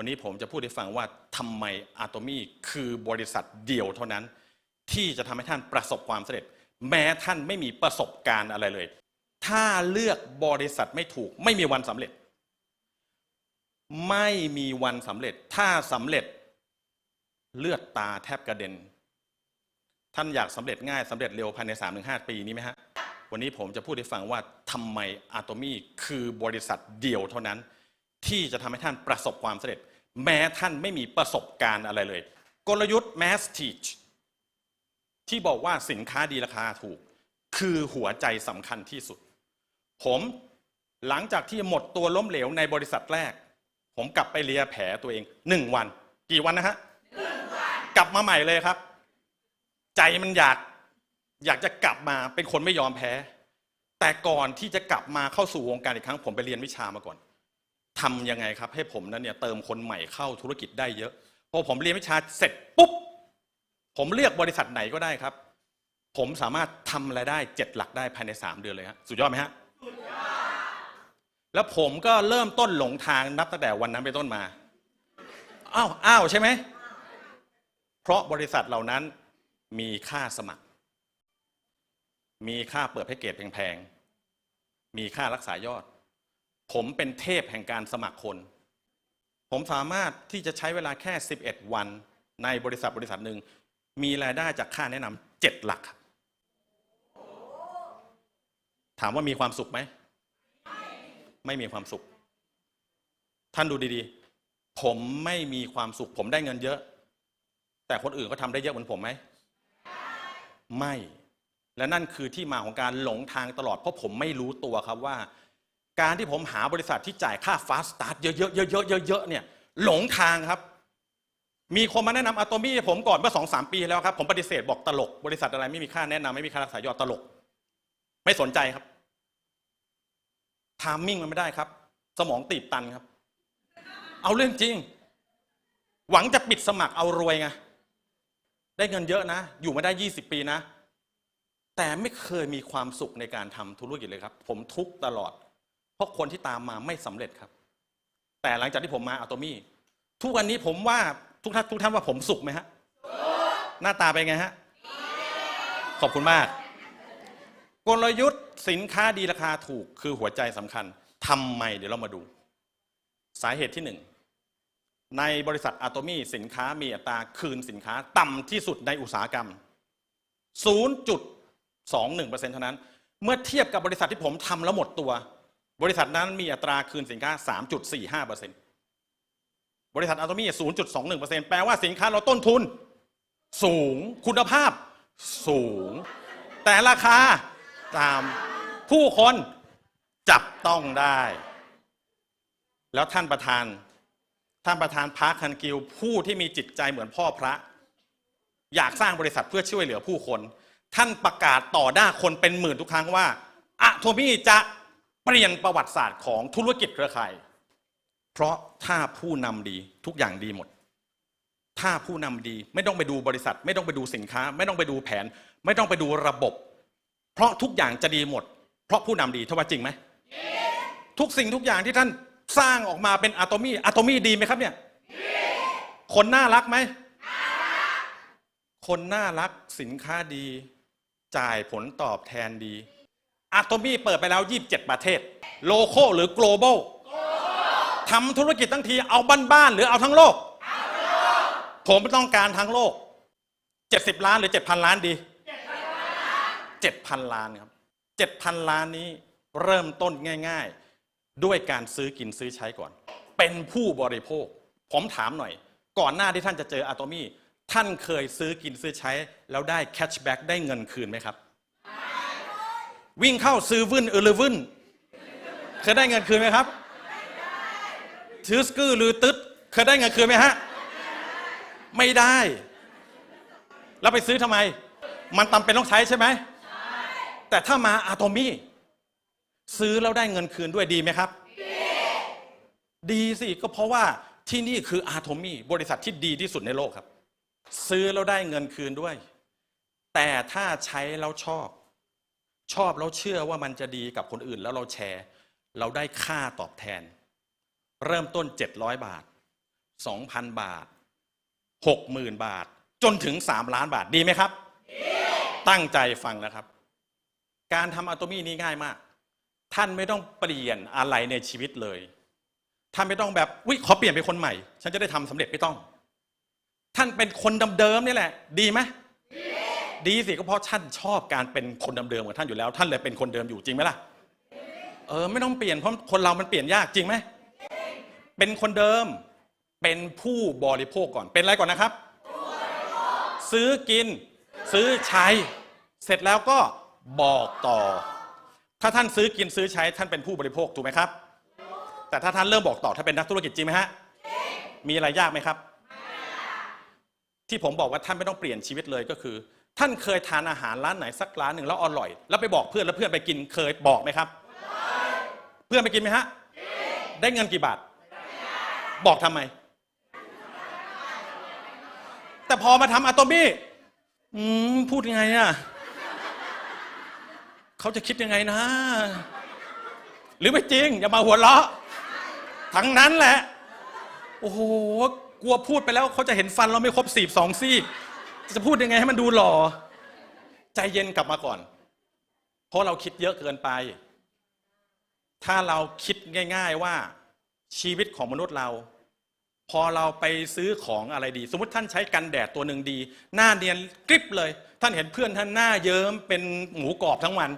วันนี้ผมจะพูดให้ฟังว่าทำไมอะโตมี่คือบริษัทเดียวเท่านั้น ที่จะทำให้ท่านประสบความสำเร็จ แม้ท่านไม่มีประสบการณ์อะไรเลย ถ้าเลือกบริษัทไม่ถูก ไม่มีวันสำเร็จ ไม่มีวันสำเร็จ ถ้าสำเร็จเลือดตาแทบกระเด็น ท่านอยากสำเร็จง่ายสำเร็จเร็วภายใน3าถึงหปีนี้ไหมฮะวันนี้ผมจะพูดให้ฟังว่าทำไมอะโตมี่คือบริษัทเดียวเท่านั้น ที่จะทำให้ท่านประสบความสำเร็จ แม้ท่านไม่มีประสบการณ์อะไรเลย กลยุทธ์ Mass Teach ที่บอกว่าสินค้าดีราคาถูก คือหัวใจสำคัญที่สุด ผมหลังจากที่หมดตัวล้มเหลวในบริษัทแรก ผมกลับไปเลียแผลตัวเองหนึ่งวัน กี่วันนะฮะกลับมาใหม่เลยครับ ใจมันอยากอยากจะกลับมาเป็นคนไม่ยอมแพ้ แต่ก่อนที่จะกลับมาเข้าสู่วงการอีกครั้ง ผมไปเรียนวิชามาก่อน ทำยังไงครับ ให้ผมนั้นเนี่ยเติมคนใหม่เข้าธุรกิจได้เยอะพอผมเรียนวิชาเสร็จปุ๊บผมเลือกบริษัทไหนก็ได้ครับ ผมสามารถทำรายได้เจ็ดหลักได้ภายในสามเดือนเลยฮะสุดยอดไหมฮะแล้วผมก็เริ่มต้นหลงทางนับตั้งแต่วันนั้นเป็นต้นมาอ้าวอ้าวใช่ไหมเพราะบริษัทเหล่านั้นมีค่าสมัคร มีค่าเปิดแพ็กเกจแพงๆมีค่ารักษายอด ผมเป็นเทพแห่งการสมัครคน ผมสามารถที่จะใช้เวลาแค่ 11 วันในบริษัทบริษัทหนึ่ง มีรายได้จากค่าแนะนำเจ็ดหลักครับถามว่ามีความสุขไหม ไม่มีความสุข ท่านดูดีๆ ผมไม่มีความสุข ผมได้เงินเยอะ แต่คนอื่นก็ทำได้เยอะเหมือนผมไหม ไม่ และนั่นคือที่มาของการหลงทางตลอด เพราะผมไม่รู้ตัวครับว่า การที่ผมหาบริษัทที่จ่ายค่าฟาสต์สตาร์ทเยอะๆเยอะๆเยอะๆเนี่ยหลงทางครับ มีคนมาแนะนำอะโตมี่ผมก่อนเมื่อสองสามปีแล้วครับ ผมปฏิเสธบอกตลก บริษัทอะไรไม่มีค่าแนะนำไม่มีค่ารักษายอดตลก ไม่สนใจครับทามมิ่งมันไม่ได้ครับ สมองตีบตันครับ เอาเรื่องจริง หวังจะปิดสมัครเอารวยไงได้เงินเยอะนะ อยู่มาได้ 20 ปีนะ แต่ไม่เคยมีความสุขในการทำธุรกิจเลยครับ ผมทุกตลอด เพราะคนที่ตามมาไม่สำเร็จครับ แต่หลังจากที่ผมมาอัตโตมี่ทุกวันนี้ผมว่าทุกท่านทุกท่านว่าผมสุขไหมฮะหน้าตาเป็นไงฮะขอบคุณมาก กลยุทธ์สินค้าดีราคาถูกคือหัวใจสำคัญทำไมเดี๋ยวเรามาดู สาเหตุที่หนึ่งในบริษัทอะโตมี่สินค้ามีอัตราคืนสินค้า ต่ำที่สุดในอุตสาหกรรม 0.21%เท่านั้น เมื่อเทียบกับบริษัทที่ผมทำแล้วหมดตัว บริษัทนั้นมีอัตราคืนสินค้า 3.45%บริษัทอะโตมี่0.21%แปลว่าสินค้าเราต้นทุน สูงคุณภาพ สูง แต่ราคาตามผู้คนจับต้องได้ แล้วท่านประธาน ท่านประธานพาร์คคันกิลผู้ที่มีจิตใจเหมือนพ่อพระ อยากสร้างบริษัทเพื่อช่วยเหลือผู้คน ท่านประกาศต่อหน้าคนเป็นหมื่นทุกครั้งว่าอะโทมี่จะ เปลี่ยนประวัติศาสตร์ของธุรกิจเครือข่าย เพราะถ้าผู้นำดีทุกอย่างดีหมด ถ้าผู้นำดีไม่ต้องไปดูบริษัท ไม่ต้องไปดูสินค้า ไม่ต้องไปดูแผน ไม่ต้องไปดูระบบ เพราะทุกอย่างจะดีหมด เพราะผู้นำดีทว่าจริงไหมทุกสิ่งทุกอย่างที่ท่านสร้างออกมาเป็นอะโตมี่อะโตมี่ดีไหมครับเนี่ยคนน่ารักไหมคนน่ารักสินค้าดี จ่ายผลตอบแทนดี อะโตมี่เปิดไปแล้ว 27 ประเทศ โลโก้หรือ global ทำธุรกิจทั้งทีเอาบ้านๆหรือเอาทั้งโลก ผมไม่ต้องการทั้งโลก 70 ล้านหรือ 7,000 ล้านดี 7,000 ล้านครับ 7,000 ล้านนี้เริ่มต้นง่าย ๆ ด้วยการซื้อกินซื้อใช้ก่อน เป็นผู้บริโภค ผมถามหน่อย ก่อนหน้าที่ท่านจะเจออะโตมี่ท่านเคยซื้อกินซื้อใช้ แล้วได้แคชแบ็กได้เงินคืนไหมครับ วิ่งเข้าซื้อวึ่นเออลือวึ่นเคยได้เงินคืนไหมครับซื้อสกือหรือตึ๊ดเคยได้เงินคืนไหมฮะ ไม่ได้ แล้วไปซื้อทำไม มันตำเป็นต้องใช้ใช่ไหมแต่ถ้ามาอะโตมี่ซื้อแล้วได้เงินคืนด้วยดีไหมครับ ดีสิก็เพราะว่าที่นี่คืออะโตมี่บริษัทที่ดีที่สุดในโลกครับ ซื้อแล้วได้เงินคืนด้วย แต่ถ้าใช้แล้วชอบ ชอบแล้วเชื่อว่ามันจะดีกับคนอื่นแล้วเราแชร์ เราได้ค่าตอบแทน เริ่มต้น 700 บาทสองพันบาทหกหมื่นบาท จนถึงสามล้านบาทดีไหมครับ ตั้งใจฟังนะครับ การทำอะโตมี่นี้ง่ายมาก ท่านไม่ต้องเปลี่ยนอะไรในชีวิตเลย ท่านไม่ต้องแบบวิขอเปลี่ยนเป็นคนใหม่ ฉันจะได้ทำสำเร็จไม่ต้อง ท่านเป็นคนเดิมๆนี่แหละ ดีไหม ดีสิก็เพราะท่านชอบการเป็นคนเดิมๆของท่านอยู่แล้ว ท่านเลยเป็นคนเดิมอยู่จริงไหมล่ะเออไม่ต้องเปลี่ยนเพราะคนเรามันเปลี่ยนยากจริงไหมเป็นคนเดิมเป็นผู้บริโภคก่อนเป็นอะไรก่อนนะครับ ซื้อกิน ซื้อใช้ เสร็จแล้วก็บอกต่อ ถ้าท่านซื้อกินซื้อใช้ท่านเป็นผู้บริโภคถูกไหมครับ แต่ถ้าท่านเริ่มบอกต่อท่าเป็นนักธุรกิจจริงไหมฮะมีอะไรยากไหมครับ ที่ผมบอกว่าท่านไม่ต้องเปลี่ยนชีวิตเลยก็คือ ท่านเคยทานอาหารร้านไหนสักร้านหนึ่งแล้วอร่อย แล้วไปบอกเพื่อนแล้วเพื่อนไปกินเคยบอกไหมครับ เพื่อนไปกินไหมฮะได้เงินกี่บาท บอกทำไม แต่พอมาทำอะโตมี่อืมพูดยังไงอะเขาจะคิดยังไงนะ หรือไม่จริง อย่ามาหัวเราะ ทั้งนั้นแหละ โอ้โห กลัวพูดไปแล้วเขาจะเห็นฟันเราไม่ครบสีบสองซี่ จะพูดยังไงให้มันดูหล่อ ใจเย็นกลับมาก่อน เพราะเราคิดเยอะเกินไป ถ้าเราคิดง่าย ๆว่าชีวิตของมนุษย์เรา พอเราไปซื้อของอะไรดี สมมติท่านใช้กันแดดตัวหนึ่งดี หน้าเนียนกริบเลย ท่านเห็นเพื่อนท่านหน้าเยิ้มเป็นหมูกรอบทั้งวัน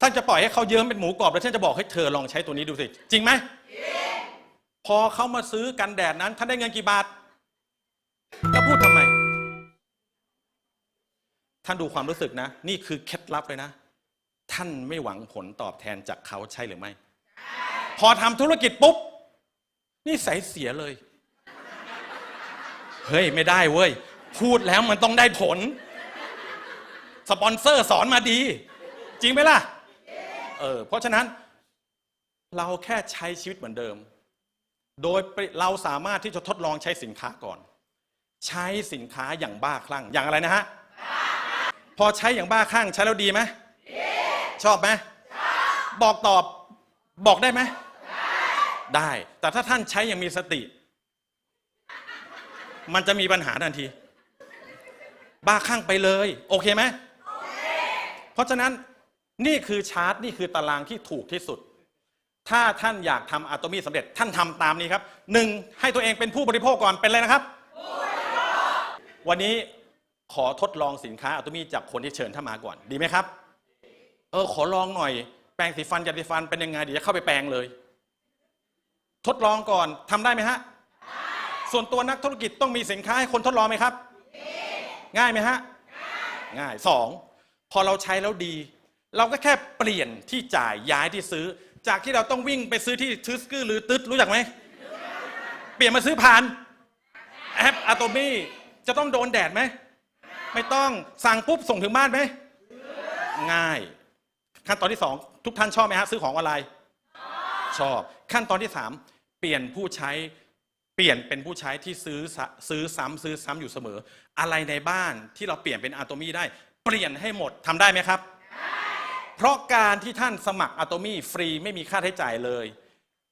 ท่านจะปล่อยให้เขาเยิ้มเป็นหมูกรอบแล้วท่านจะบอกให้เธอลองใช้ตัวนี้ดูสิ จริงไหมพอเขามาซื้อกันแดดนั้น ท่านได้เงินกี่บาท แล้วพูดทำไม ท่านดูความรู้สึกนะ นี่คือเคล็ดลับเลยนะ ท่านไม่หวังผลตอบแทนจากเขาใช่หรือไม่ พอทำธุรกิจปุ๊บ นี่ใสเสียเลย เฮ้ย ไม่ได้เว้ย พูดแล้วมันต้องได้ผล สปอนเซอร์สอนมาดี จริงไหมล่ะ เออ เพราะฉะนั้น เราแค่ใช้ชีวิตเหมือนเดิม โดยเราสามารถที่จะทดลองใช้สินค้าก่อน ใช้สินค้าอย่างบ้าคลั่งอย่างอะไรนะฮะพอใช้อย่างบ้าคลั่งใช้แล้วดีไหมชอบไหมบอกตอบบอกได้ไหมได้ แต่ถ้าท่านใช้อย่างมีสติ มันจะมีปัญหาทันที บ้าคลั่งไปเลย โอเคไหมเพราะฉะนั้นนี่คือชาร์ตนี่คือตารางที่ถูกที่สุด ถ้าท่านอยากทำอะโตมี่สำเร็จท่านทำตามนี้ครับหนึ่งให้ตัวเองเป็นผู้บริโภคก่อนเป็นอะไรนะครับ วันนี้ขอทดลองสินค้าอะโตมี่จากคนที่เชิญท่านมาก่อน ดีไหมครับ เออ ขอลองหน่อย แปรงสีฟันยาสีฟันเป็นยังไงเดี๋ยวจะเข้าไปแปรงเลย ทดลองก่อนทำได้ไหมฮะส่วนตัวนักธุรกิจต้องมีสินค้าให้คนทดลองไหมครับ ง่ายไหมฮะ ง่ายสองพอเราใช้แล้วดี เราก็แค่เปลี่ยนที่จ่ายย้ายที่ซื้อ จากที่เราต้องวิ่งไปซื้อที่ทึสกือหรือตึ๊ดรู้จักไหม เปลี่ยนมาซื้อผ่านแอปอะโตมี่ จะต้องโดนแดดไหม ไม่ต้องสั่งปุ๊บส่งถึงบ้านไหม ง่าย ขั้นตอนที่สองทุกท่านชอบไหมฮะ ซื้อของออนไลน์ชอบ ขั้นตอนที่สามเปลี่ยนผู้ใช้เปลี่ยนเป็นผู้ใช้ที่ซื้อซื้อซ้ำซื้อซ้ำอยู่เสมอ อะไรในบ้านที่เราเปลี่ยนเป็นอะโตมี่ได้ เปลี่ยนให้หมดทำได้ไหมครับเพราะการที่ท่านสมัครอะโตมี่ฟรีไม่มีค่าใช้จ่ายเลย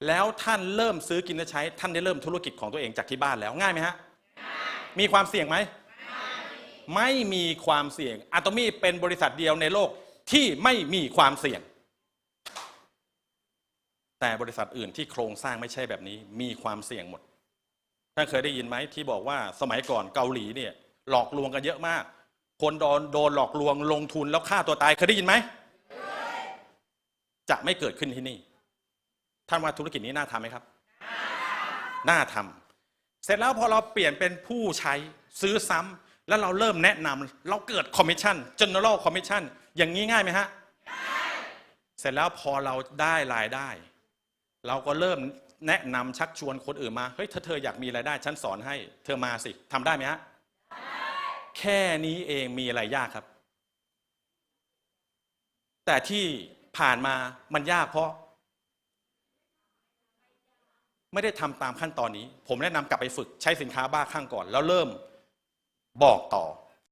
แล้วท่านเริ่มซื้อกินและใช้ ท่านได้เริ่มธุรกิจของตัวเองจากที่บ้านแล้วง่ายไหมฮะ มีความเสี่ยงไหม ไม่มีความเสี่ยงอะโตมี่เป็นบริษัทเดียวในโลกที่ไม่มีความเสี่ยง แต่บริษัทอื่นที่โครงสร้างไม่ใช่แบบนี้มีความเสี่ยงหมดท่านเคยได้ยินไหมที่บอกว่าสมัยก่อนเกาหลีเนี่ยหลอกลวงกันเยอะมาก คนโดนโดนหลอกลวงลงทุนแล้วฆ่าตัวตายเคยได้ยินไหมจะไม่เกิดขึ้นที่นี่ ท่านว่าธุรกิจนี้น่าทำไหมครับ น่าทำ เสร็จแล้วพอเราเปลี่ยนเป็นผู้ใช้ซื้อซ้ำแล้วเราเริ่มแนะนำเราเกิดคอมมิชชั่น general commission อย่างนี้ง่ายไหมฮะเสร็จแล้วพอเราได้รายได้ เราก็เริ่มแนะนำชักชวนคนอื่นมาเฮ้ยถ้าเธออยากมีรายได้ฉันสอนให้ เธอมาสิทำได้ไหมฮะแค่นี้เองมีอะไรยากครับ แต่ที่ผ่านมามันยากเพราะ ไม่ได้ทำตามขั้นตอนนี้ ผมแนะนำกลับไปฝึกใช้สินค้าบ้าข้างก่อน แล้วเริ่มบอกต่อ